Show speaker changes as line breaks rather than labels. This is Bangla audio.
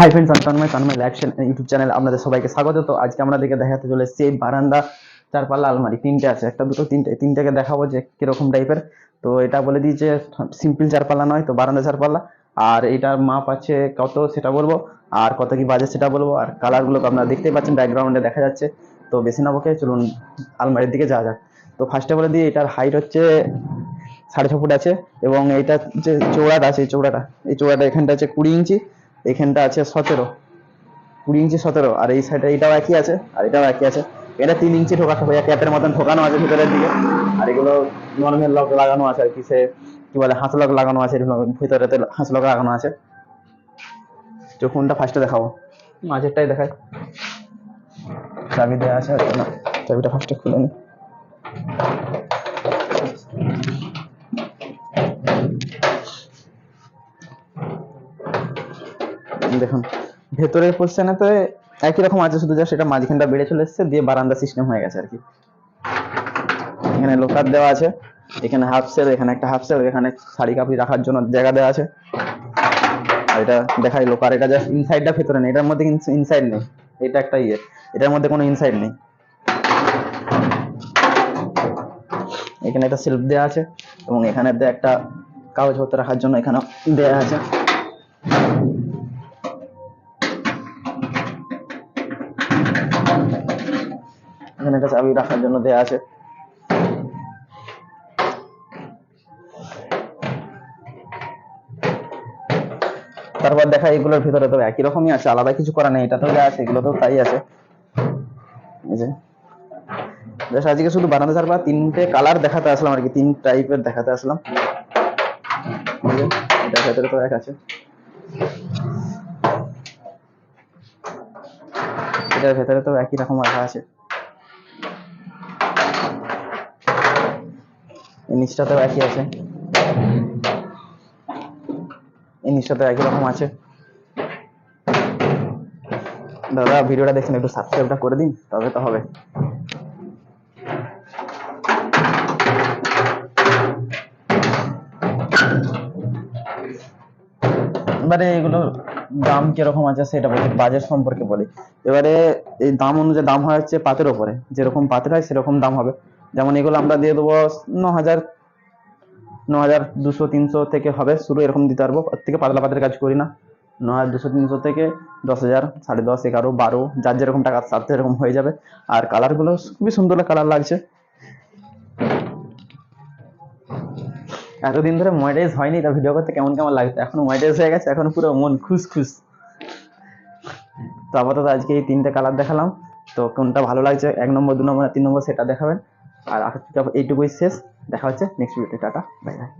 হাই ফ্রেন্ডস আমি Tanmoy Tanmoy live YouTube channel আপনাদের সবাইকে স্বাগত। তো আজকে আমাদেরকে দেখাতে চলে এসেছি এই বারান্দা চার পাল্লা আলমারি, তিনটে আছে। একটা দুটো, তিনটে, তিনটেকে দেখাবো যে কীরকম টাইপের তো এটা বলে দিয়েছে সিম্পল চার পাল্লা নয়, তো বারান্দা চার পাল্লা আর এটার মাপ আছে কত সেটা বলব, আর কত কি বাজে সেটা বলব, আর কালারগুলো তো আপনারা দেখতেই পাচ্ছেন ব্যাকগ্রাউন্ডে দেখা যাচ্ছে। তো বেশি না বকে, চলুন আলমারির দিকে যাওয়া যাক। তো ফার্স্টে বলে দিই, এটার হাইট হচ্ছে সাড়ে ছ ফুট আছে, এবং এইটা যে চৌড়াটা আছে এই চৌড়াটা এই চৌড়াটা এখানটা আছে কুড়ি ইঞ্চি। এখানটা আছে সতেরো কুড়ি ইঞ্চি সতেরো আর এই সাইডে এটাও একই আছে আর এটাও একই আছে। এটা তিন ইঞ্চি ঠোকা ঠোকা ক্যাপের মতন ঠোকানো আছে ভিতরের দিকে। আর এগুলো নর্মাল লক লাগানো আছে আর কি সে কি বলে হাঁস লক লাগানো আছে ভিতরেতে হাঁস লক লাগানো আছে। তো কোনটা ফার্স্টে দেখাবো? মাঝেরটাই দেখাই। চাবি দেওয়া আছে না চাবিটা ফার্স্টে খুলে নি। দেখুন, ভেতরের পোর্শনেতে একই রকম আছে, শুধু যা সেটা মাঝখানটা বেড়ে চলে এসেছে, দিয়ে বারান্দা সিস্টেম হয়ে গেছে আর কি। এখানে লোকার দেওয়া আছে, এখানে হাফ সেল এখানে একটা হাফ সেল এখানে শাড়ি কাপড়ি রাখার জন্য জায়গা দেওয়া আছে। আর এটা দেখাই লোকার এটা জাস্ট ইনসাইডটা ভেতরে নেই, এটার মধ্যে কিন্তু ইনসাইড নেই, এটা একটা ইয়ে এটার মধ্যে কোনো ইনসাইড নেই। এখানে একটা সেলফ দেওয়া আছে, এবং এখানে একটা কাগজপত্র রাখার জন্য এখানে দেওয়া আছে। এখানে একটা চাবি রাখার জন্য দেয়া আছে। তারপর দেখা এগুলোর ভিতরে তো একই রকমই আছে, আলাদা কিছু করা নেই, এটা তো যা আছে, এগুলো তো তাই আছে। এই যে। আজকে শুধু বানাতে চারপা তিনটে কালার দেখাতে আসলাম আর কি, তিন টাইপের দেখাতে আসলাম। এটার ভেতরে তো এক আছে। এটার ভেতরে তো একই রকম রাখা আছে। নিচটাতেও একই আছে। এই নিচটাতেও একই রকম আছে। দাদা, ভিডিওটা দেখছেন, একটু সাবস্ক্রাইবটা করে দিন, তবে তো হবে। এবারে এগুলো দাম কীরকম আছে সেটা বলি বাজেট সম্পর্কে বলি। এবারে এই দাম অনুযায়ী দাম হয় হচ্ছে পাতের ওপরে। যেরকম পাতের হয়, সেরকম দাম হবে। যেমন এগুলো আমরা দিয়ে দেবো ন হাজার ন হাজার দুশো তিনশো থেকে হবে, শুরু এরকম দিতে পারব। ওর থেকে পাতলা পাতের কাজ করি না। ন হাজার দুশো তিনশো থেকে দশ হাজার, সাড়ে দশ, এগারো, বারো, যার যেরকম টাকা তার সেরকম হয়ে যাবে। আর কালারগুলো খুবই সুন্দর কালার লাগছে। এতদিন ধরে ময়ডাইজ হয়নি, তা ভিডিও করতে কেমন কেমন লাগছে? এখন ময়ডাইজ হয়ে গেছে, এখন পুরো মন খুশ খুশ তো আপাতত আজকে এই তিনটে কালার দেখালাম। তো কোনটা ভালো লাগছে, এক নম্বর, দু নম্বর তিন নম্বর সেটা দেখাবেন। আর আজকে এইটুকুই শেষ দেখা হচ্ছে নেক্সট ভিডিওতে টাটা বাই বাই